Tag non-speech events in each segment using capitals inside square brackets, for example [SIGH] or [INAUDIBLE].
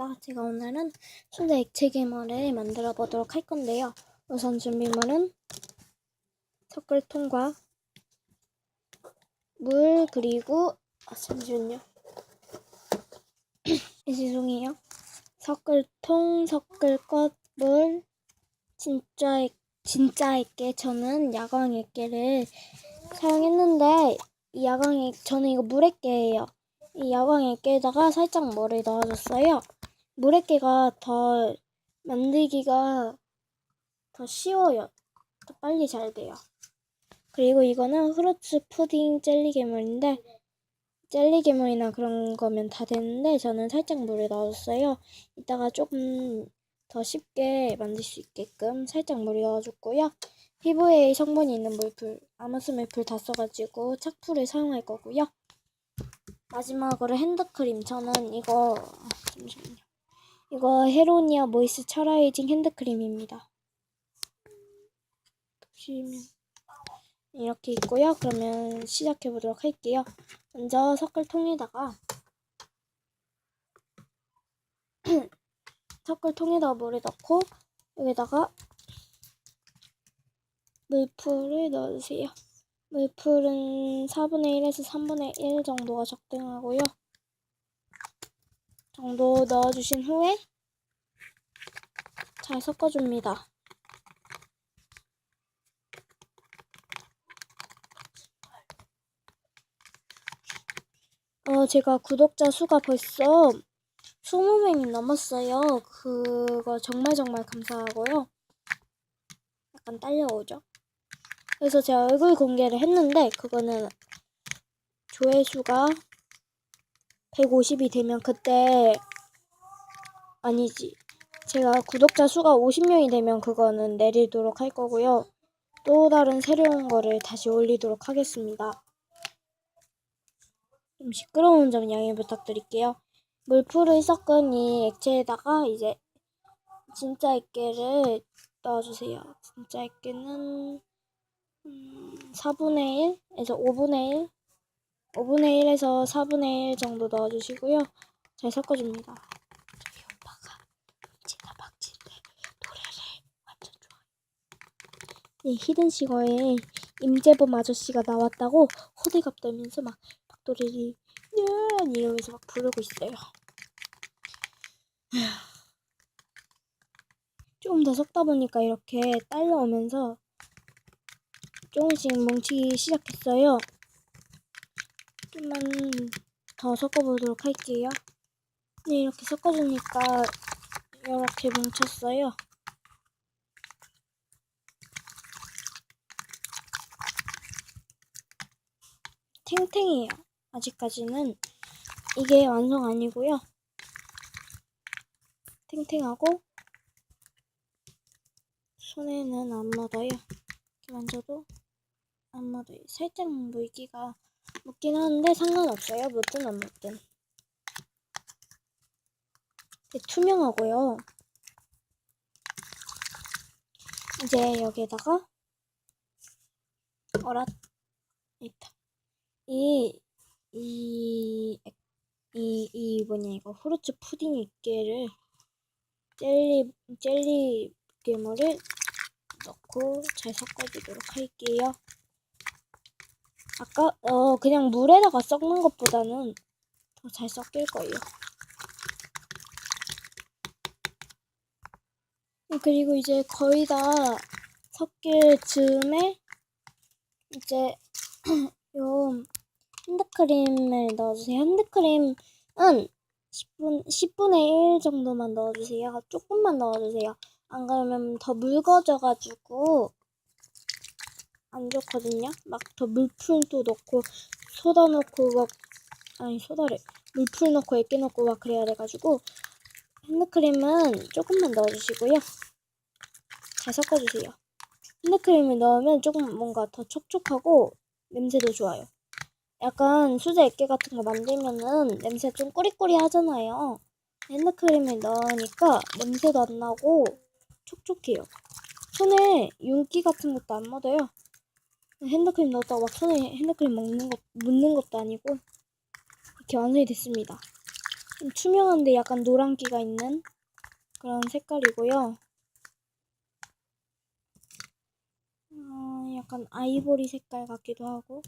반갑습니다. 제가 오늘은 순대 액체 괴물을 만들어 보도록 할 건데요. 우선 준비물은 섞을통과 물 그리고 아 잠시만요. [CLEARS THROAT] 죄송해요. 섞을통, 섞을것, 물, 진짜 액, 진짜 액계 저는 야광 액계를 사용했는데 이 야광 액 저는 이거 물액계예요. 이 야광 액계에다가 살짝 물을 넣어줬어요. 물액계가 더 만들기가 더 쉬워요. 더 빨리 잘 돼요. 그리고 이거는 후르츠 푸딩 젤리 괴물인데 젤리 괴물이나 그런 거면 다 되는데 저는 살짝 물을 넣어줬어요. 이따가 조금 더 쉽게 만들 수 있게끔 살짝 물을 넣어줬고요. 피부에 성분이 있는 물풀, 아무스 물풀 다 써가지고 착풀을 사용할 거고요. 마지막으로 핸드크림. 저는 이거 잠시만요. 이거 헤로니아 모이스 철라이징 핸드크림입니다. 보시면 이렇게 있고요. 그러면 시작해 보도록 할게요. 먼저 섞을 통에다가 [CLEARS THROAT] 섞을 통에다가 물을 넣고 여기다가 물풀을 넣어주세요. 물풀은 4분의 1에서 3분의 1 정도가 적당하고요. 정도 넣어주신 후에 잘 섞어줍니다. 어, 제가 구독자 수가 벌써 20명이 넘었어요. 그거 정말 정말 감사하고요. 약간 딸려오죠? 그래서 제가 얼굴 공개를 했는데 그거는 조회수가 150이 되면 그때 아니지. 제가 구독자 수가 50명이 되면 그거는 내리도록 할 거고요. 또 다른 새로운 거를 다시 올리도록 하겠습니다. 좀 시끄러운 점 양해 부탁드릴게요. 물풀을 섞은 이 액체에다가 이제 진짜 액계를 넣어주세요. 진짜 액계는 음, 4분의 1에서 5분의 1 5분의 1에서 4분의 1 정도 넣어주시고요. 잘 섞어줍니다. 저희 오빠가 음치나 박치인데 노래를 완전 좋아해요. 이 히든싱어에 임재범 아저씨가 나왔다고 호들갑 떨면서 막 박도리를 년 이러면서 막 부르고 있어요. [SIGHS] 조금 더 섞다 보니까 이렇게 딸려오면서 조금씩 뭉치기 시작했어요. 좀만 더 섞어보도록 할게요. 네, 이렇게 섞어주니까 이렇게 뭉쳤어요. 탱탱해요. 아직까지는 이게 완성 아니고요. 탱탱하고 손에는 안 묻어요. 이렇게 만져도 안 묻어요. 살짝 물기가 묻긴 하는데 상관없어요. 묻든 안 묻든. 투명하고요. 이제 여기에다가 어라 있다. 이, 이, 이, 이 뭐냐 이거 후르츠 푸딩 액계를 젤리 젤리 괴물을 넣고 잘 섞어주도록 할게요. 아까 어 그냥 물에다가 섞는 것보다는 더 잘 섞일 거예요. 그리고 이제 거의 다 섞일 즈음에 이제 [CLEARS THROAT] 요 핸드크림을 넣어주세요. 핸드크림은 10분, 10분의 1 정도만 넣어주세요. 조금만 넣어주세요. 안 그러면 더 묽어져가지고 안 좋거든요. 막 더 물풀도 넣고 소다 넣고 막 아니 소다를 물풀 넣고 액기 넣고 막 그래야 돼가지고 핸드크림은 조금만 넣어주시고요. 잘 섞어주세요. 핸드크림을 넣으면 조금 뭔가 더 촉촉하고 냄새도 좋아요. 약간 수제 액계 같은 거 만들면은 냄새 좀 꾸리꾸리 하잖아요. 핸드크림을 넣으니까 냄새도 안 나고 촉촉해요. 손에 윤기 같은 것도 안 묻어요. 핸드크림 넣었다고 막 손에 핸드크림 먹는 것, 묻는 것도 아니고 이렇게 완성이 됐습니다. 좀 투명한데 약간 노란기가 있는 그런 색깔이고요. 어, 약간 아이보리 색깔 같기도 하고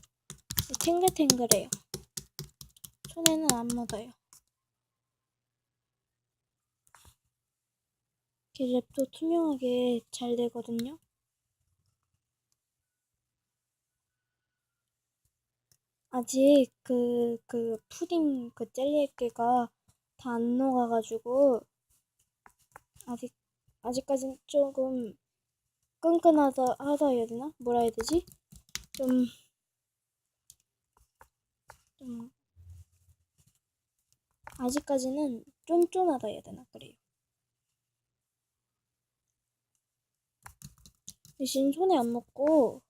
탱글탱글해요. 손에는 안 묻어요. 이렇게 랩도 투명하게 잘 되거든요. 아직 그, 그 푸딩 그 젤리액계가 다 안 녹아가지고 아직, 아직까진 조금 끈끈하다, 하다 해야 되나? 뭐라 해야 되지? 좀, 좀, 아직까지는 쫀쫀하다 해야 되나? 그래요. 대신 손에 안 묻고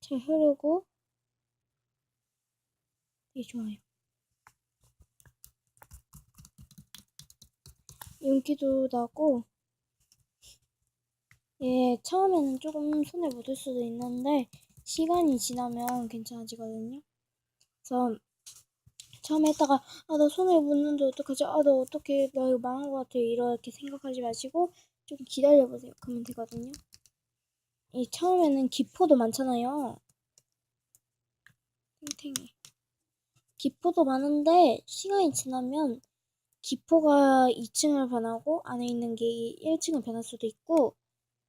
잘 흐르고 되게 좋아요. 윤기도 나고 예, 처음에는 조금 손에 묻을 수도 있는데 시간이 지나면 괜찮아지거든요. 그래서 처음에 했다가 아 나 손에 묻는데 어떡하지? 아 나 어떻게 나 이거 망한 것 같아 이렇게 생각하지 마시고 좀 기다려보세요. 그러면 되거든요. 이 처음에는 기포도 많잖아요. 탱탱해. 기포도 많은데 시간이 지나면 기포가 2층을 변하고 안에 있는 게 1층을 변할 수도 있고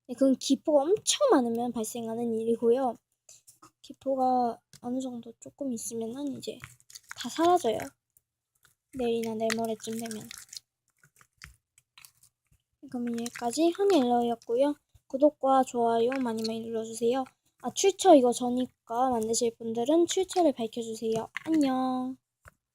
네, 그건 기포가 엄청 많으면 발생하는 일이고요. 기포가 어느 정도 조금 있으면은 이제 다 사라져요. 내일이나 내일모레쯤 되면. 그럼 여기까지 허니엘러였고요. 구독과 좋아요 많이 많이 눌러주세요. 아 출처 이거 저니까 만드실 분들은 출처를 밝혀주세요. 안녕.